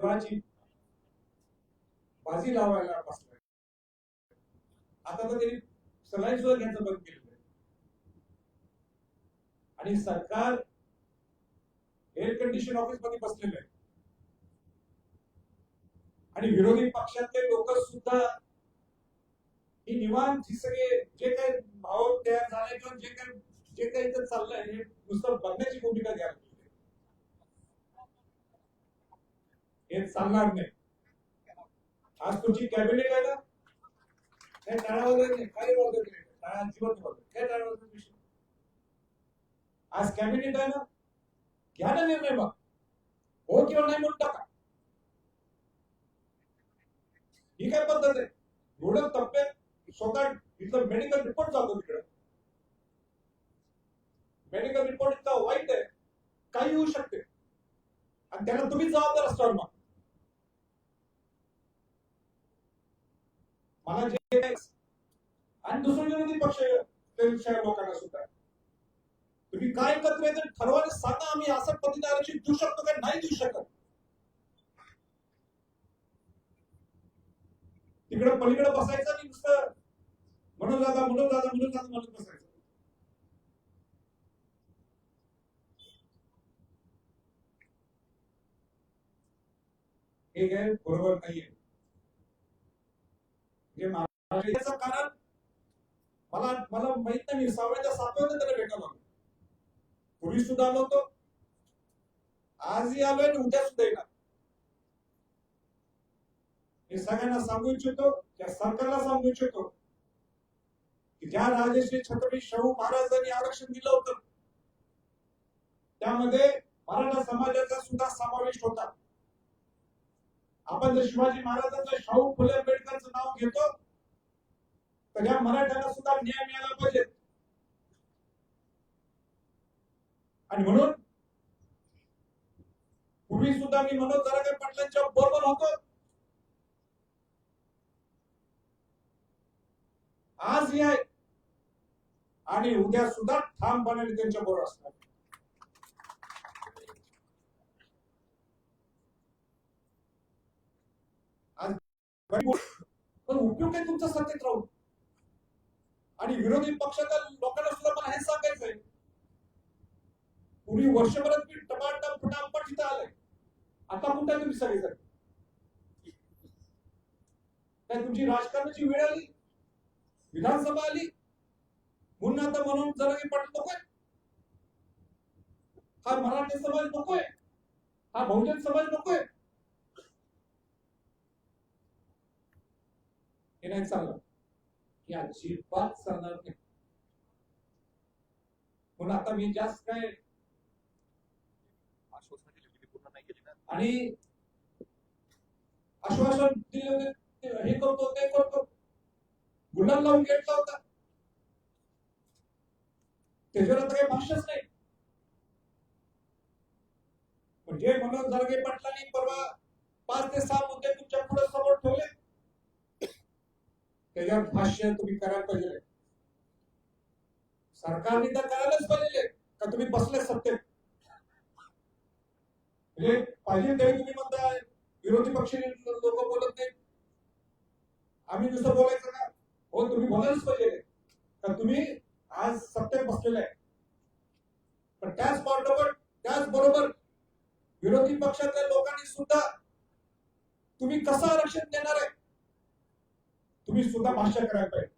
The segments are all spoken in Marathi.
बाजी. लावायला बसलाय. आता तर त्यांनी सलाईन सुद्धा घ्यायचं बंद केलेलं आहे आणि सरकार एअर कंडिशन ऑफिसमध्ये बसलेलं आहे. आणि विरोधी पक्षातले लोक सुद्धा ही निवांत ही सगळे जे काही भाव तयार झाले किंवा जे काही जे काही इथं चाललंय हे नुसतं बघण्याची भूमिका द्यावी हे चालणार नाही. आज तुमची कॅबिनेट आहे ना? काय टाळा वगैरे नाही काही वगैरे नाही. टाळा अजिबात वगैरे काय टाळा वगैरे विषय आज कॅबिनेट आहे ना? घ्या ना निर्णय मग. हो किंवा नाही म्हणून टाका. ही काय पद्धत आहे? एवढं तब्येत स्वतः इथं मेडिकल रिपोर्ट चालतो तिकडे. मेडिकल रिपोर्ट इतका वाईट आहे. काही होऊ शकते. आणि त्याला तुम्ही जबाबदार असणार मग. मला जे आणि दुसरे विरोधी पक्ष लोकांना सुद्धा. तुम्ही काय एकत्र येते ठरवायला सांगा आम्ही असं पद्धती आरक्षण देऊ शकतो का नाही देऊ शकत? तिकडे पलीकडे बसायचं आणि नुसतं म्हणून दादा म्हणून दादा म्हणून दादा म्हणून बसायचं. हे काय बरोबर नाहीये. हे महाराष्ट्र कारण मला मला माहीत नाही मी सहाव्याच्या सातव्याने त्याला भेटायला आलो पूर्वी सुद्धा आलो होतो. आजही आलोय आणि उद्या सुद्धा येणार. मी सगळ्यांना सांगू इच्छितो त्या सरकारला सांगू इच्छितो की ज्या राजेश्री छत्रपती शाहू महाराजांनी आरक्षण दिलं होतं त्यामध्ये मराठा समाजाचा सुद्धा समावेश होता. आपण जर शिवाजी महाराजांचं शाहू फुले आंबेडकरचं नाव घेतो तर या मराठ्याला सुद्धा न्याय मिळाला पाहिजे. आणि म्हणून पूर्वी सुद्धा मी मनोज जरागे पाटलांच्या बरोबर होतो. आज आहे आणि उद्या सुद्धा ठामपणाने त्यांच्या बरोबर असणार आज पण उपयोग आहे तुमचा सत्तेत राहून आणि विरोधी पक्षाच्या लोकांना सुद्धा मला हे सांगायचंय. पूर्वी वर्षभरात मी टमाटम फटाफट इथं आलंय. आता कुठे तुम्ही सगळेजण? काय तुमची राजकारणाची वेळ आली? विधानसभा आली? म्हणून आता म्हणून जरा काही नकोय हा मराठी समाज नकोय हा बहुजन समाज नकोय हे नाही चाललं ही अजिबात चालणार नाही. म्हणून आता मी जास्त काय आणि आश्वासन दिले होते हे करतो ते करतो. गुलाल लावून घेतला होता. त्याच्यावर आता काही भाष्यच नाही. पण जे मनोज जरगे पाटलांनी परवा पाच ते सहा मुद्दे तुमच्यापुढे समोर ठेवले त्याच्यावर भाष्य तुम्ही करायला पाहिजे. सरकारने तर करायलाच पाहिजे. का तुम्ही बसले सत्तेत? म्हणजे पाहिजे तेव्हा तुम्ही म्हणताय विरोधी पक्ष लोक बोलत नाही आम्ही नुसतं बोलायचं का? हो तुम्ही बोलायलाच पाहिजे. का तुम्ही आज सत्तेत बसलेले आहे. पण त्याच बरोबर त्याच बरोबर विरोधी पक्षातल्या लोकांनी सुद्धा तुम्ही कसं आरक्षण देणार आहे? तुम्ही सुद्धा भाष्य करायला पाहिजे.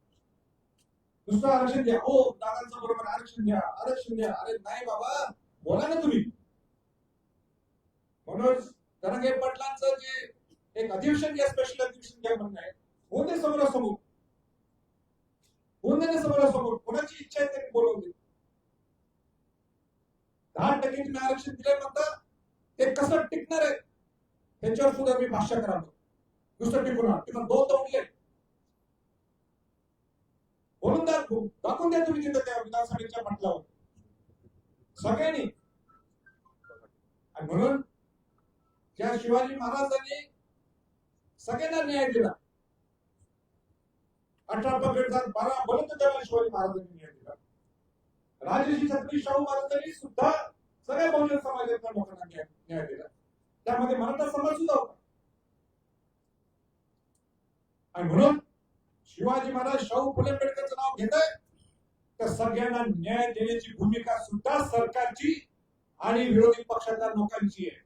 नुसतं आरक्षण द्या. हो दादांचं बरोबर आरक्षण द्या आरक्षण द्या. अरे नाही बाबा बोला ना तुम्ही. म्हणून धनंजय पाटलांचं जे एक अधिवेशन घ्या स्पेशल अधिवेशन घ्या म्हणणं आहे होऊन दे समोरासमोर होऊन दे ना समोरासमोर कोणाची इच्छा आहे त्यांनी बोलवून दे दहा टक्के तुम्ही आरक्षण दिले म्हणता ते कसं टिकणार आहे? त्याच्यावर सुद्धा मी भाष्य करावं दुसरं टिकून टिकून दोन तोंडले. द्या दाखवून द्या तुम्ही तिथं त्या विधानसभेच्या म्हटल्यावर सगळ्यांनी. आणि म्हणून ज्या शिवाजी महाराजांनी सगळ्यांना न्याय दिला. अठरा पगडदार बारा बलत त्याला शिवाजी महाराजांनी न्याय दिला. राजश्री छत्रपती शाहू महाराजांनी सुद्धा सगळ्या बहुजन समाजातल्या लोकांना न्याय न्याय दिला. त्यामध्ये मराठा समाज सुद्धा होता. आणि म्हणून शिवाजी महाराज शाहू फुले आंबेडकरचं नाव घेत तर सगळ्यांना न्याय देण्याची भूमिका सुद्धा सरकारची आणि विरोधी पक्षाच्या लोकांची आहे.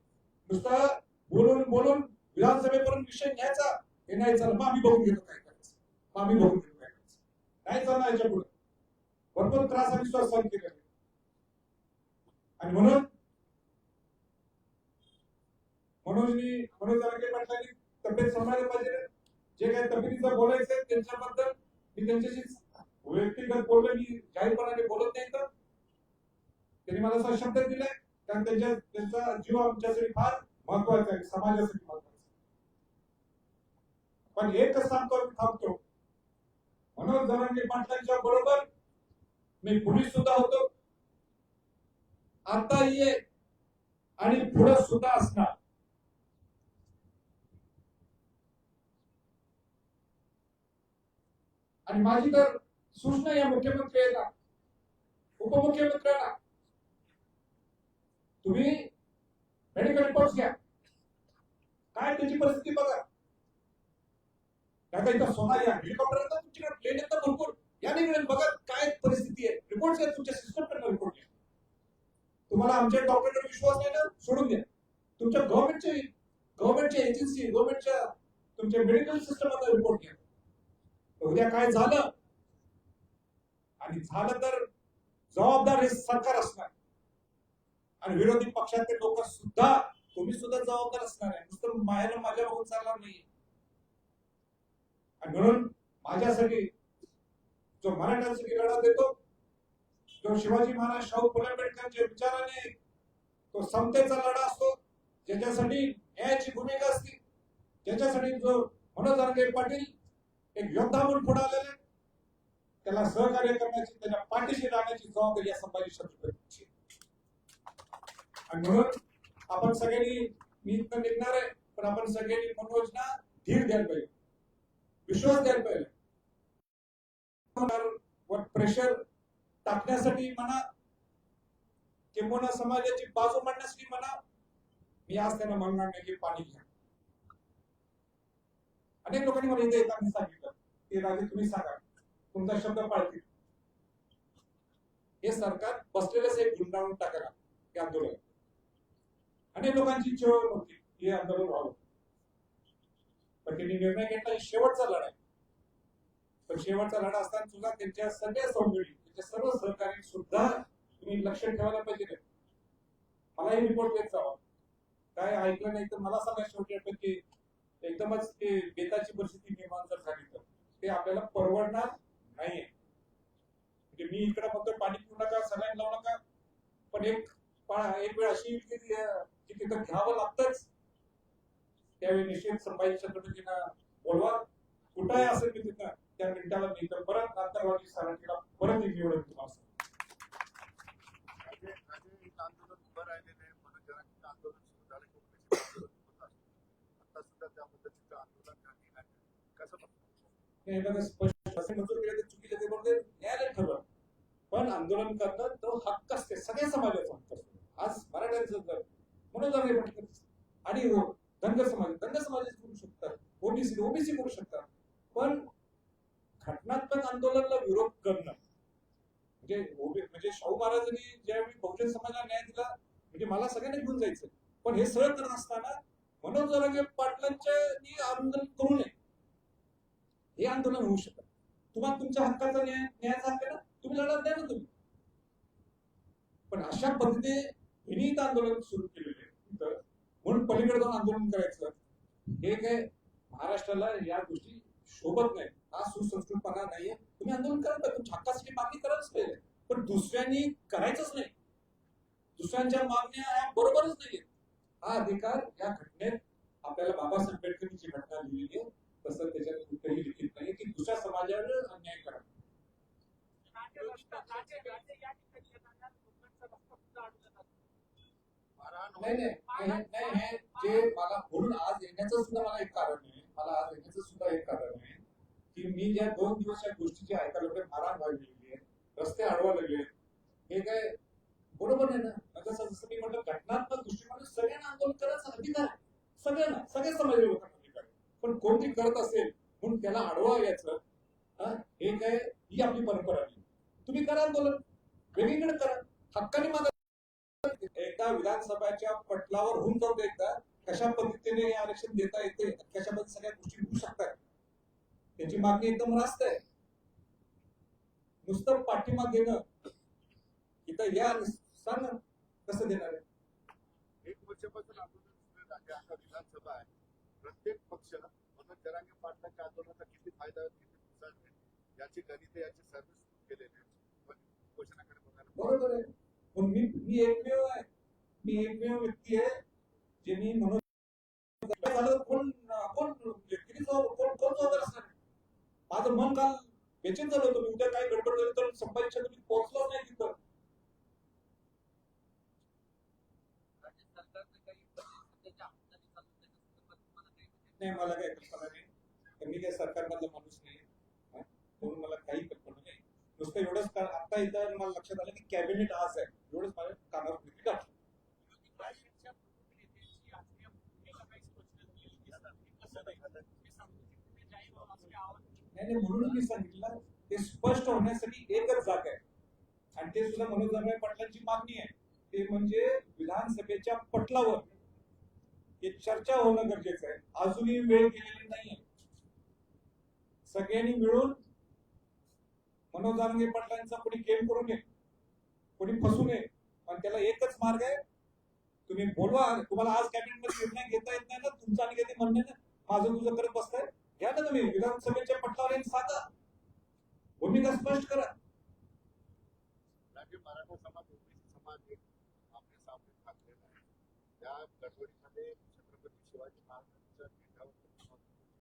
नुसतं बोलून बोलून विधानसभेपर्यंत विषय घ्यायचा हे नाही चाललं मग आम्ही बघून घेतो काय करायचं. मग आम्ही बघून घेतो काय करायचं. नाही चालणार याच्यापुढे भरपूर त्रास आणि स्वर सहन केले आणि म्हणून मनोजनी मनोज म्हटलं की तब्येत सांभाळायला पाहिजे. जे काही तब्येतीचं बोलायचं त्यांच्याबद्दल मी त्यांच्याशी व्यक्तिगत बोललो मी जाहीरपणाने बोलत नाही तर त्यांनी मला असा शब्द दिलाय. कारण त्यांच्या त्यांचा जीव आमच्यासाठी फार महत्त्वाचा आहे. समाजासाठी महत्त्वाचा पण एकच सांगतो थांबतो. मनोज जरांगे पाटलांच्या बरोबर मी पोलीस सुद्धा होतो. आता ये आणि पुढे सुद्धा असणार. आणि माझी तर सूचना या मुख्यमंत्री मुख्यमंत्र्यांना उपमुख्यमंत्र्यांना तुम्ही मेडिकल रिपोर्ट घ्या. काय त्याची परिस्थिती बघा. काय इथं सोना या हेलिकॉप्टर येतात तुमच्याकडे प्लेन येतात भरपूर. या निघेल बघा काय परिस्थिती आहे. रिपोर्ट घ्या तुमच्या सिस्टम कडनं रिपोर्ट घ्या. तुम्हाला आमच्या डॉक्टरकडे विश्वास नाही ना? सोडून द्या. तुमच्या गव्हर्नमेंटचे गव्हर्नमेंटच्या एजन्सी गव्हर्नमेंटच्या तुमच्या मेडिकल सिस्टम रिपोर्ट घ्या. उद्या काय झालं? आणि झालं तर जबाबदार हे सरकार असणार. आणि विरोधी पक्षातले लोक सुद्धा तुम्ही सुद्धा जबाबदार असणार आहे. नुसतं माहेर माझ्या बघून चालणार नाही आणि म्हणून माझ्यासाठी जो मराठ्यांसाठी लढा देतो जो शिवाजी महाराज शाहू फुले आंबेडकरच्या विचाराने तो समतेचा लढा असतो ज्याच्यासाठी न्यायाची भूमिका असते ज्याच्यासाठी जो मनोज पाटील एक योद्धा म्हणून पुढे आलेले त्याला सहकार्य करण्याची त्याच्या पाठीशी राहण्याची जबाबदारी या संभाजी छत्रपतीची आणि म्हणून आपण सगळ्यांनी मी इथनं निघणार आहे पण आपण सगळ्यांनी मनोजना धीर द्यायला पाहिजे. विश्वास द्यायला पाहिजे. वर प्रेशर टाकण्यासाठी म्हणा किंबहुना समाजाची बाजू मांडण्यासाठी म्हणा मी आज त्यांना म्हणणार नाही की पाणी घ्या. अनेक लोकांनी मला इथे येताना सांगितलं. ते राजे तुम्ही सांगा. तुमचा शब्द पाळतील. हे सरकार बसलेलंच एक गुंडाळून टाकायला हे आंदोलन. अनेक लोकांची इच्छा होती हे आंदोलन व्हावं. पण त्यांनी निर्णय घेतला शेवटचा लढा पण शेवटचा लढा असताना सुद्धा त्यांच्या सगळ्या सौंदर्य त्यांच्या सर्व सहकारी सुद्धा तुम्ही लक्ष ठेवायला पाहिजे मला हे रिपोर्ट देत जावा काय ऐकलं नाही तर मला सांगा शेवटी की एकदमच ते बेताची परिस्थिती निर्माण जर झाली तर. ते आपल्याला परवडणार नाही म्हणजे मी इकडे फक्त पाणी पिऊ नका सलाईन लावू नका पण एक एक वेळ अशी येईल की तिथं घ्यावं लागतच. त्यावेळी निश्चित संभाजी छत्रपतींना बोलवा. आहे असेल मी तिथं त्या मिनिटाला मी तर परत रात्रवादी सराठीला परत एक निवडून तुम्हाला आंदोलन उभं राहिलेलं आहे आंदोलन सुरू झालं आंदोलन आता कसं मंजूर केले ते चुकीचे ते म्हणजे न्यायालय ठरवलं. पण आंदोलन करणं तो हक्क असते सगळ्या समाजाचा हक्क असतो. आज मराठ्यांचं जर म्हणून जर म्हटलं आणि हो, धनगर समाज धनगर समाज करू शकतात ओबीसी ओबीसी करू शकतात पण घटनात्मक आंदोलनाला विरोध करणं म्हणजे ओबी- म्हणजे शाहू महाराजांनी ज्यावेळी बहुजन समाजाला न्याय दिला म्हणजे मला सगळ्यांना घेऊन जायचं. पण हे सगळं करत असताना मनोज जरांगे पाटलांच्या आंदोलन आंदोलन होऊ शकत. तुम्हाला तुमच्या हक्काचा न्याय न्यायाचा हक्क ना? तुम्ही लढा द्या ना तुम्ही. पण अशा पद्धतीने विनीत आंदोलन सुरू केलेले तर म्हणून पलीकडे जाऊन आंदोलन करायचं. हे काय महाराष्ट्राला या गोष्टी शोभत नाही हा सुसंस्कृतपणा नाहीये. तुम्ही आंदोलन करत ना, तुमच्या हक्कासाठी मागणी करायलाच पाहिजे. पण दुसऱ्यांनी करायचंच नाही. दुसऱ्यांच्या मागण्या ह्या बरोबरच नाहीये हा अधिकार या घटनेत आपल्याला बाबासाहेब आंबेडकरांनी घटना लिहिली आहे तसं त्याच्यात कुठेही लिखित नाही की दुसऱ्या समाजावर अन्याय करा. नाही नाही जे मला म्हणून आज येण्याचं सुद्धा मला एक कारण आहे मला आज येण्याचं सुद्धा एक कारण आहे की मी ज्या दोन दिवस या गोष्टीची ऐकायला लागले मारहाण व्हायला लागली आहे रस्ते अडवा लागले हे काय बरोबर नाही ना? जसं जसं मी म्हटलं घटनात्मक दृष्टिकोन सगळ्यांना आंदोलन करायचा अधिकार सगळ्यांना सगळ्या समाजाच्या लोकांना पण कोणती करत असेल म्हणून त्याला अडवा याचं हे? काय ही आपली परंपरा नाही तुम्ही करा आंदोलन. वेगळीकडे करा. हक्काने माझा एकदा विधानसभाच्या पटलावर होऊन जाऊ दे एकदा. कशा पद्धतीने हे आरक्षण देता येते कशा पद्धतीने सगळ्या गोष्टी होऊ शकतात. त्याची मागणी एकदम रास्त आहे. नुसतं पाठिंबा देणं इथं या सांग कसं देणार आहे? एक वर्षापासून आंदोलन विधानसभा आहे. प्रत्येक पक्ष मनोज जरांगे पाटलांच्या आंदोलनाचा किती फायदा किती नुकसान याची गणिते याचे सर्वे सुरू केलेले पण उपोषणाकडे बघायला बरोबर आहे. पण मी मी एकमेव आहे. मी एकमेव व्यक्ती आहे जे मी म्हणून झालं कोण कोण व्यक्तीने कोण कोण जबाबदार असणार? माझं मन काल बेचैन झालं होतं. मी उद्या काय गडबड झाली तर संपादित तुम्ही पोहोचलोच नाही तिथं. राज्य सरकारचं काही सध्याच्या हालचाली चालू आहेत, त्याच्या संदर्भात तुम्हाला काही म्हणजे नाही मला काही कल्पना नाही. तर मी काही सरकारमधला माणूस नाही. म्हणून मला काही कल्पना नाही. नुसतं एवढंच आता इथं मला लक्षात आलं की कॅबिनेट आज आहे. एवढंच माझ्या कानावर भीती टाकलं नाही. नाही? म्हणून मी सांगितलं ते स्पष्ट होण्यासाठी एकच जागा आहे. आणि ते सुद्धा मनोज दानवे पाटलांची मागणी आहे. ते म्हणजे विधानसभेच्या पटलावर हे चर्चा होणं गरजेचं आहे. अजूनही वेळ गेलेली नाहीये. सगळ्यांनी मिळून मनोज दानवे पाटलांचा कोणी केम करू नये कोणी फसू नये पण त्याला एकच मार्ग आहे. तुम्ही बोलवा तुम्हाला आज कॅबिनेटमध्ये निर्णय घेता येत नाही ना तुमचं आणि काही म्हणणे ना माझं तुझं करत बसताय. घ्या ना तुम्ही विधानसभेच्या पटलावर येऊन सांगा भूमिका स्पष्ट करा. राज्य मराठा समाज समाज आपल्या सामने ठाकलेला आहे. त्या गडबडीच्या George Mark.